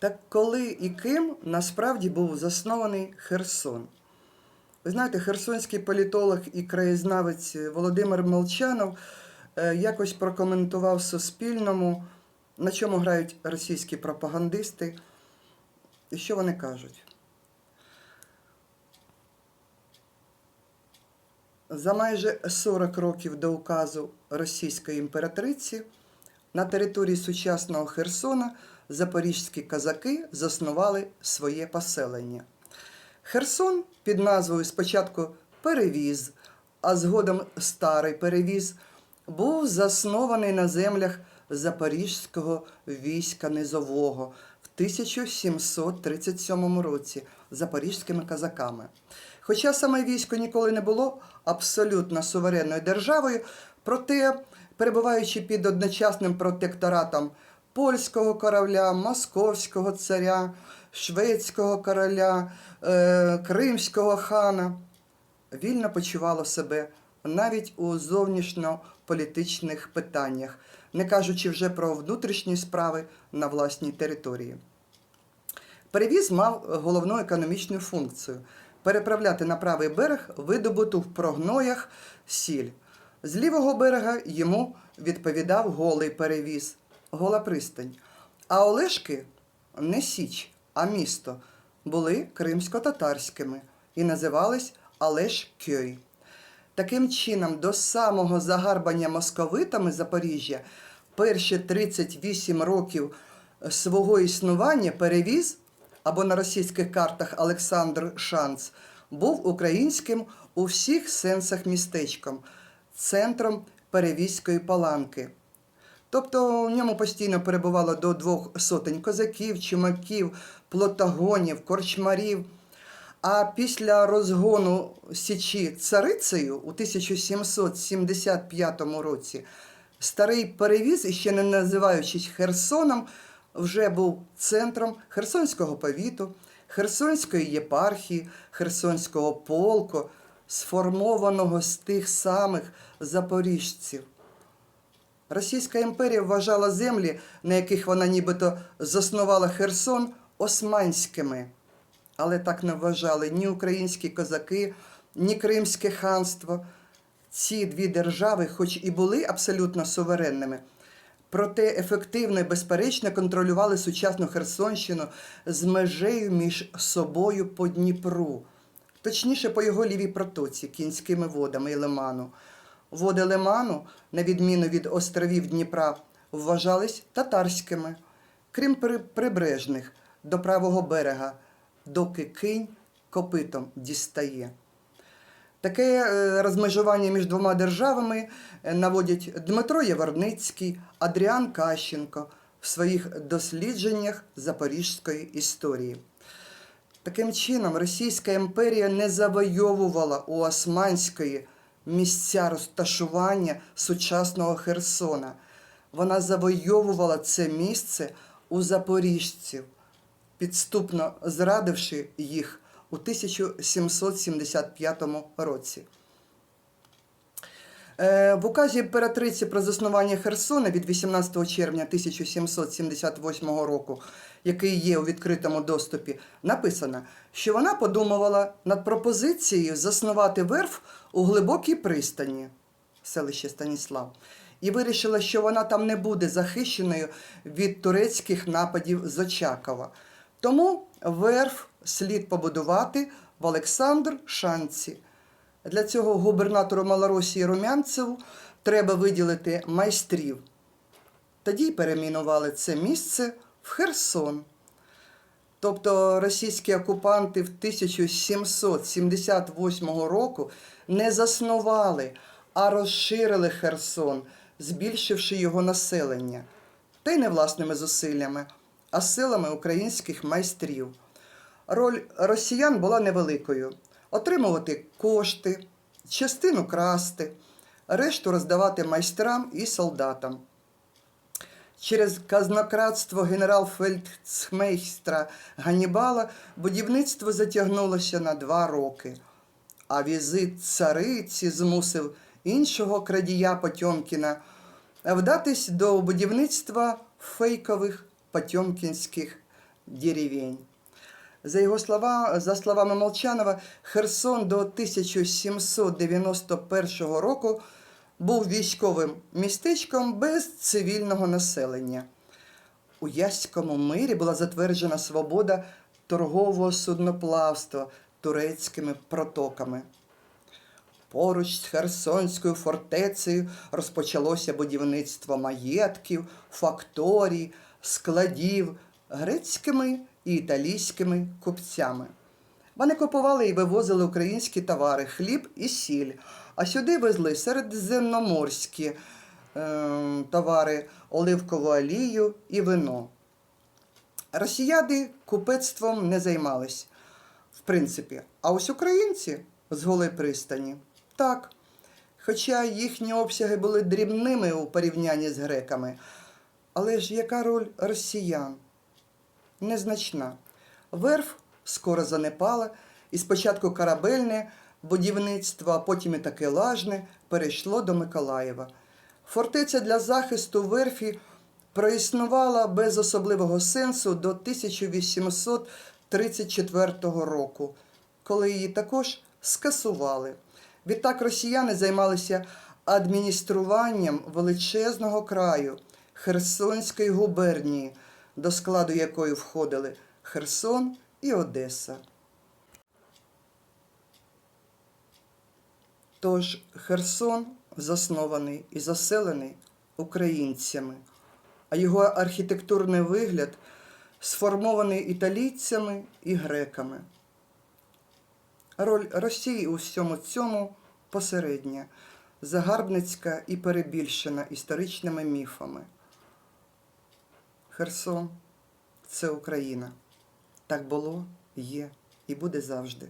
Так коли і ким насправді був заснований Херсон? Ви знаєте, херсонський політолог і краєзнавець Володимир Молчанов е, якось прокоментував Суспільному, на чому грають російські пропагандисти, і що вони кажуть. За майже 40 років до указу російської імператриці на території сучасного Херсона запорізькі казаки заснували своє поселення. Херсон під назвою спочатку Перевіз, а згодом Старий Перевіз, був заснований на землях Запорізького війська Низового в 1737 році запорізькими казаками. Хоча саме військо ніколи не було абсолютно суверенною державою, проте, перебуваючи під одночасним протекторатом польського короля, московського царя, шведського короля, е, кримського хана, вільно почувало себе навіть у зовнішньополітичних питаннях, не кажучи вже про внутрішні справи на власній території. Перевіз мав головну економічну функцію переправляти на правий берег видобуту в прогноях сіль. З лівого берега йому відповідав голий перевіз, гола пристань. А Олешки не Січ, а місто були кримсько-татарськими і називались Олешкьой. Таким чином, до самого загарбання московитами Запоріжжя перші 38 років свого існування перевіз, або на російських картах Олександр Шанц, був українським у всіх сенсах містечком, центром перевізької паланки. Тобто в ньому постійно перебувало до двох сотень козаків, чумаків, плотогонів, корчмарів. А після розгону Січі царицею у 1775 році старий перевіз, іще не називаючись Херсоном, вже був центром Херсонського повіту, Херсонської єпархії, Херсонського полку, сформованого з тих самих запоріжців. Російська імперія вважала землі, на яких вона нібито заснувала Херсон, османськими. Але так не вважали ні українські козаки, ні Кримське ханство. Ці дві держави, хоч і були абсолютно суверенними, проте ефективно і безперечно контролювали сучасну Херсонщину з межею між собою по Дніпру, точніше по його лівій протоці, кінськими водами і лиману. Води лиману, на відміну від островів Дніпра, вважались татарськими, крім прибережних до правого берега, доки кинь копитом дістає. Таке е, розмежування між двома державами е, наводять Дмитро Яворницький, Адріан Кащенко в своїх дослідженнях запорізької історії. Таким чином, Російська імперія не завойовувала у Османської місця розташування сучасного Херсона. Вона завойовувала це місце у запоріжців, підступно зрадивши їх у 1775 році. Е, В указі імператриці про заснування Херсона від 18 червня 1778 року, який є у відкритому доступі, написано, що вона подумувала над пропозицією заснувати верф у глибокій пристані, селище Станіслав, і вирішила, що вона там не буде захищеною від турецьких нападів з Очакова. Тому верф слід побудувати в Олександр Шанці. Для цього губернатору Малоросії Румянцеву треба виділити майстрів. Тоді й перейменували це місце в Херсон. Тобто російські окупанти в 1778 року не заснували, а розширили Херсон, збільшивши його населення. Та й не власними зусиллями, а силами українських майстрів. Роль росіян була невеликою: отримувати кошти, частину красти, решту роздавати майстрам і солдатам. Через казнократство генерал-фельдцмейстра Ганнібала будівництво затягнулося на два роки, а візит цариці змусив іншого крадія Потьомкіна вдатись до будівництва фейкових потьомкінських деревень. За його слова, за словами Молчанова, Херсон до 1791 року був військовим містечком без цивільного населення. У Яському мирі була затверджена свобода торгового судноплавства турецькими протоками. Поруч з Херсонською фортецею розпочалося будівництво маєтків, факторій, складів грецькими і італійськими купцями. Вони купували і вивозили українські товари, хліб і сіль, а сюди везли середземноморські е, товари, оливкову олію і вино. Росіяни купецтвом не займались, в принципі. А ось українці з голої пристані так. Хоча їхні обсяги були дрібними у порівнянні з греками. Але ж яка роль росіян? Незначна. Верф скоро занепала, і спочатку корабельне будівництво, а потім і таке лажне перейшло до Миколаєва. Фортеця для захисту верфі проіснувала без особливого сенсу до 1834 року, коли її також скасували. Відтак росіяни займалися адмініструванням величезного краю Херсонської губернії, до складу якої входили Херсон і Одеса. Тож Херсон заснований і заселений українцями, а його архітектурний вигляд сформований італійцями і греками. Роль Росії у всьому цьому посередня, загарбницька і перебільшена історичними міфами. Херсон це Україна. Так було, є і буде завжди.